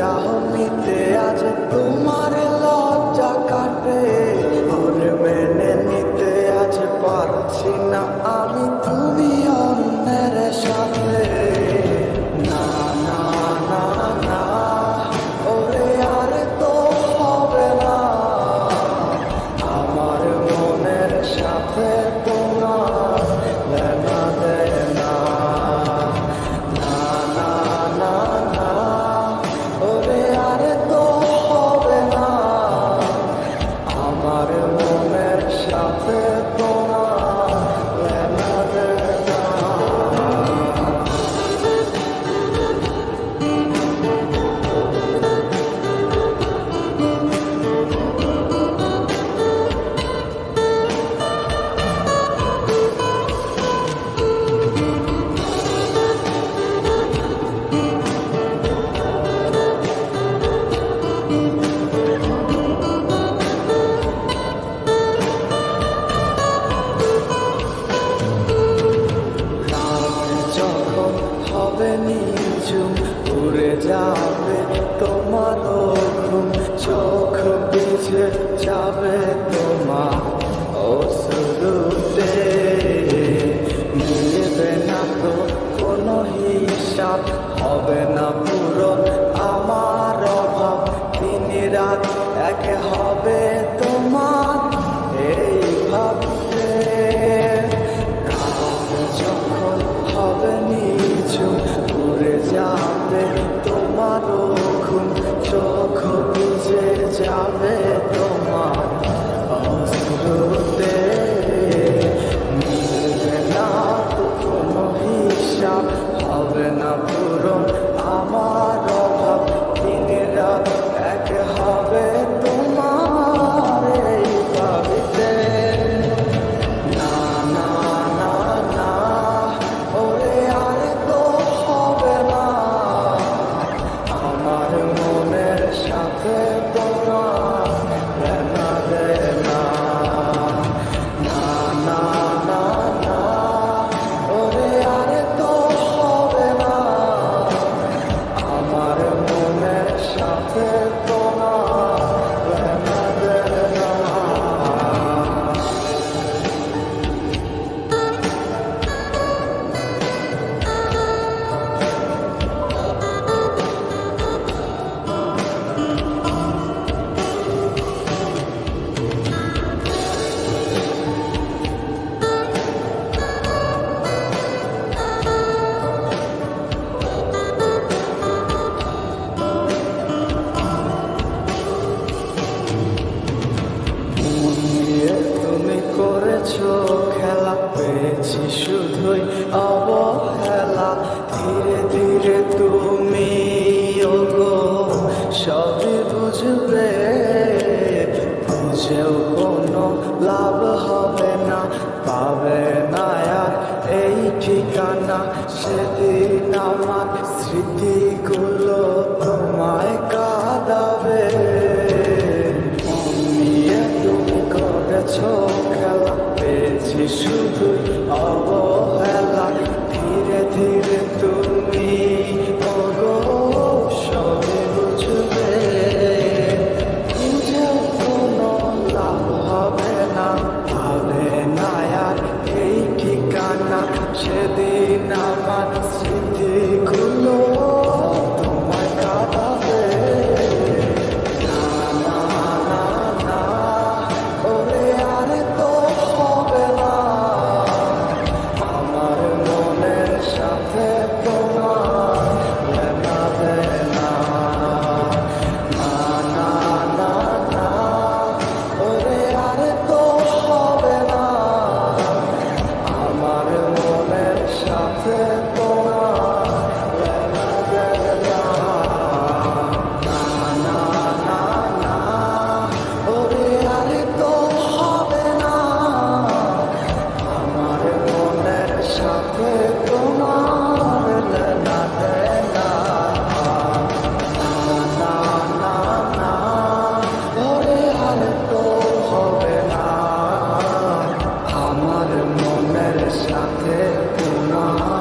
চাহনিতে আজ তোমার রাত এক হবে তোমার, এই ভাবতে। যখন হবে নিচু ঘুরে যাবে তোমার খুন চোখ বুঝে যাবে তোমার অশ্রুতে খুঁজেও কোনো লাভ হবে না। পাবে না এই ঠিকানা সেদিন আমার স্মৃতিগুলো তোমায় কাঁদাবে। আমি তুমি করেছ খেলা পেয়েছি শুধু না সেদিন আমার সাথে পুনঃ